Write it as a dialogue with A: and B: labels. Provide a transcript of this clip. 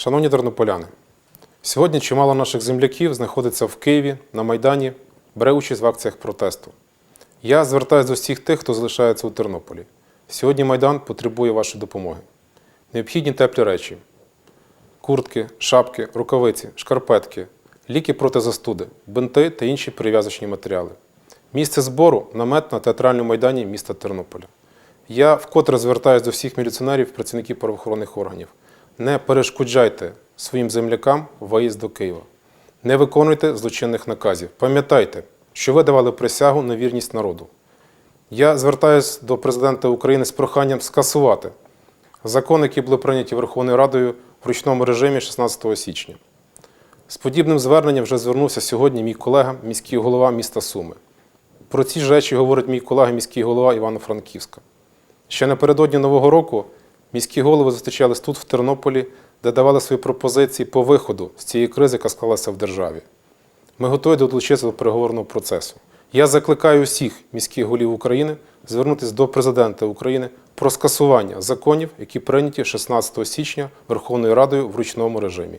A: Шановні тернополяни, сьогодні чимало наших земляків знаходиться в Києві на Майдані, бере участь в акціях протесту. Я звертаюся до всіх тих, хто залишається у Тернополі. Сьогодні Майдан потребує вашої допомоги. Необхідні теплі речі: куртки, шапки, рукавиці, шкарпетки, ліки проти застуди, бинти та інші перев'язочні матеріали. Місце збору намет на театральному майдані міста Тернополя. Я вкотре звертаюся до всіх міліціонерів, працівників правоохоронних органів. Не перешкоджайте своїм землякам виїзд до Києва. Не виконуйте злочинних наказів. Пам'ятайте, що ви давали присягу на вірність народу. Я звертаюся до президента України з проханням скасувати закони, які були прийняті Верховною Радою в ручному режимі 16 січня. З подібним зверненням вже звернувся сьогодні мій колега, міський голова міста Суми. Про ці ж речі говорить мій колега, міський голова Івано-Франківська. Ще напередодні Нового року міські голови зустрічались тут, в Тернополі, де давали свої пропозиції по виходу з цієї кризи, яка склалася в державі. Ми готові долучитися до переговорного процесу. Я закликаю усіх міських голів України звернутися до президента України про скасування законів, які прийняті 16 січня Верховною Радою в ручному режимі.